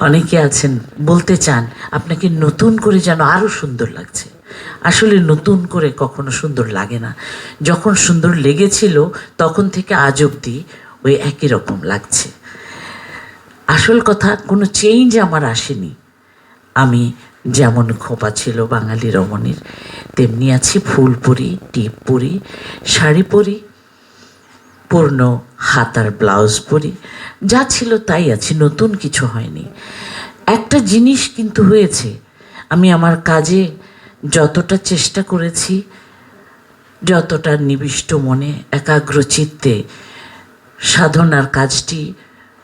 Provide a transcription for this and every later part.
অনেকে আছেন, বলতে চান, আপনাকে নতুন করে যেন আরও সুন্দর লাগছে। আসলে নতুন করে কখনো সুন্দর লাগে না। যখন সুন্দর লেগেছিল, তখন থেকে আজ অবধি ওই একই রকম লাগছে। আসল কথা, কোনো চেঞ্জ আমার আসেনি। আমি যেমন খোপা ছিল বাঙালি রমণীর, তেমনি আছি ফুল পরি টিপ পরি শাড়ি পরি পূর্ণ হাতার ব্লাউজ পরি। যা ছিল তাই আছি, নতুন কিছু হয়নি। একটা জিনিস কিন্তু হয়েছে, আমি আমার কাজে যতটা চেষ্টা করেছি, যতটা নিবিষ্ট মনে একাগ্র চিত্তে সাধনার কাজটি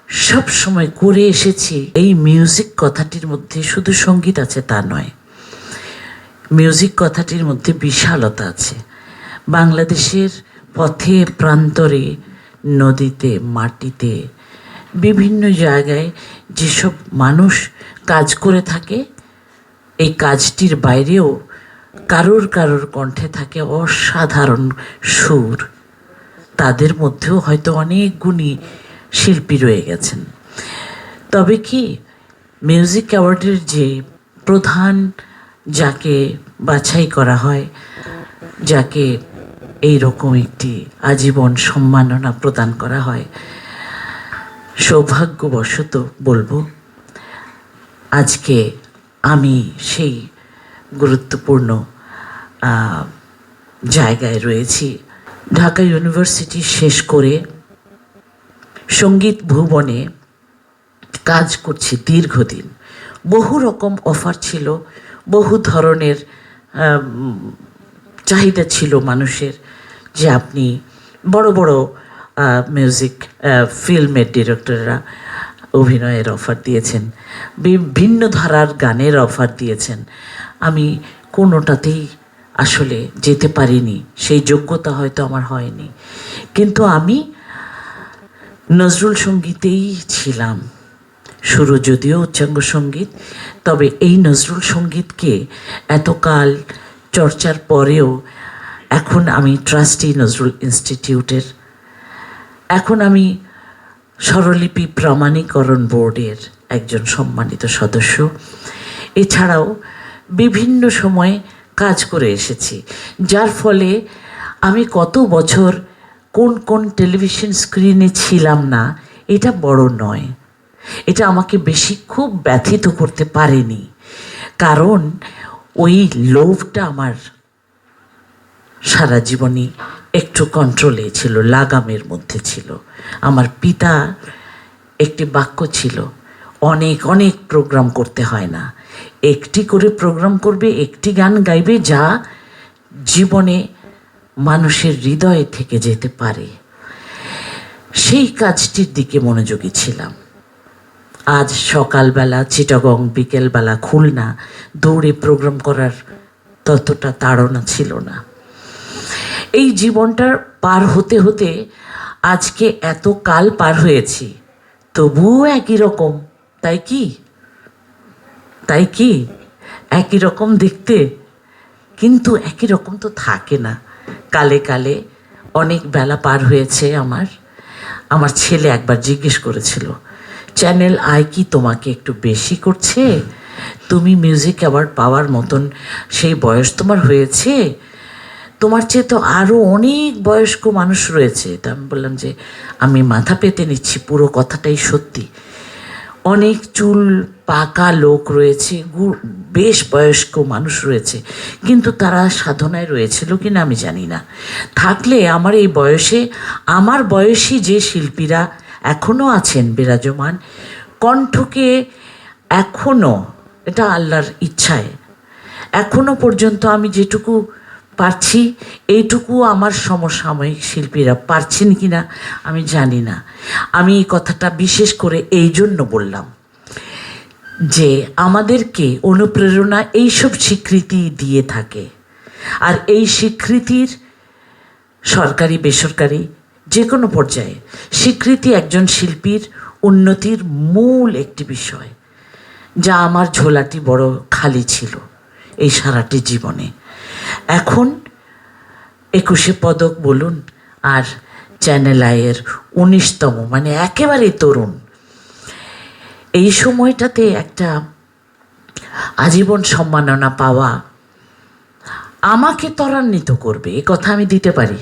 সব সময় করে এসেছি, এই মিউজিক কথাটির মধ্যে শুধু সংগীত আছে তা নয়। মিউজিক কথাটির মধ্যে বিশালতা আছে। বাংলাদেশের পথে প্রান্তরে, নদীতে, মাটিতে, বিভিন্ন জায়গায় যেসব মানুষ কাজ করে থাকে, এই কাজটির বাইরেও কারোর কারোর কণ্ঠে থাকে অসাধারণ সুর। তাদের মধ্যেও হয়তো অনেক গুণী শিল্পী রয়ে গেছেন। তবে কি মিউজিক অ্যাওয়ার্ডের যে প্রধান যাকে বাছাই করা হয়, যাকে এই রকম একটি আজীবন সম্মাননা প্রদান করা হয়। সৌভাগ্যবশত বলব, আজকে আমি সেই গুরুত্বপূর্ণ জায়গায় রয়েছি। ঢাকা ইউনিভার্সিটি শেষ করে সংগীত ভুবনে কাজ করছি দীর্ঘদিন। বহু রকম অফার ছিল, বহু ধরনের চাহিদা ছিল মানুষের যে আপনি বড় বড় মিউজিক ফিল্মের ডিরেক্টররা অভিনয়ের অফার দিয়েছেন, বিভিন্ন ধারার গানের অফার দিয়েছেন। আমি কোনোটাতেই আসলে যেতে পারিনি, সেই যোগ্যতা হয়তো আমার হয়নি। কিন্তু আমি নজরুল সঙ্গীতেই ছিলাম শুরু যদিও উচ্চাঙ্গ সংগীত, তবে এই নজরুল সঙ্গীতকে এতকাল চর্চার পরেও এখন আমি ট্রাস্টি নজরুল ইনস্টিটিউটের, এখন আমি স্বরলিপি প্রমাণীকরণ বোর্ডের একজন সম্মানিত সদস্য। এছাড়াও বিভিন্ন সময়ে কাজ করে এসেছি, যার ফলে আমি কত বছর কোন কোন টেলিভিশন স্ক্রিনে ছিলাম না, এটা বড় নয়। এটা আমাকে বেশি খুব ব্যথিত করতে পারেনি। কারণ ওই লোভটা আমার সারা জীবনই একটু কন্ট্রোলে ছিল, লাগামের মধ্যে ছিল। আমার পিতা একটি বাক্য ছিল, অনেক অনেক প্রোগ্রাম করতে হয় না। একটি করে প্রোগ্রাম করবে, একটি গান গাইবে যা জীবনে মানুষের হৃদয়ে থেকে যেতে পারে। সেই কাজটির দিকে মনোযোগী ছিলাম। আজ সকালবেলা চিটাগং, বিকেলবেলা খুলনা দৌড়ে প্রোগ্রাম করার ততটা তাড়না ছিল না। এই জীবনটার পার হতে হতে আজকে এত কাল পার হয়েছি, তবুও একই রকম, তাই কি? তাই কি? একই রকম দেখতে, কিন্তু একই রকম তো থাকে না। কালে কালে অনেক বেলা পার হয়েছে আমার আমার ছেলে একবার জিজ্ঞেস করেছিল চ্যানেল আই কি তোমাকে একটু বেশি করছে? তুমি মিউজিক অ্যাওয়ার্ড পাওয়ার মতন সেই বয়স তোমার হয়েছে? তোমার চেয়ে তো আরও অনেক বয়স্ক মানুষ রয়েছে। তা আমি বললাম যে, আমি মাথা পেতে নিচ্ছি, পুরো কথাটাই সত্যি। অনেক চুল পাকা লোক রয়েছে বেশ বয়স্ক মানুষ রয়েছে, কিন্তু তারা সাধনায় রয়েছিল কি না আমি জানি না। থাকলে আমার এই বয়সে, আমার বয়সী যে শিল্পীরা এখনও আছেন বিরাজমান। কণ্ঠকে এখনও এটা আল্লাহর ইচ্ছায়। এখনও পর্যন্ত আমি যেটুকু পারছি, এইটুকু আমার সমসাময়িক শিল্পীরা পারছেন কি না আমি জানি না। আমি এই কথাটা বিশেষ করে এই জন্য বললাম যে আমাদেরকে অনুপ্রেরণা এইসব স্বীকৃতি দিয়ে থাকে। আর এই স্বীকৃতির সরকারি, বেসরকারি যে কোনো পর্যায়ে স্বীকৃতি একজন শিল্পীর উন্নতির মূল একটি বিষয়, যা আমার ঝোলাটি বড় খালি ছিল এই সারাটি জীবনে। এখন একুশে পদক বলুন আর চ্যানেল আয়ের উনিশতম মানে একেবারে তরুণ। এই সময়টাতে একটা আজীবন সম্মাননা পাওয়া আমাকে ত্বরান্বিত করবে, এ কথা আমি দিতে পারি।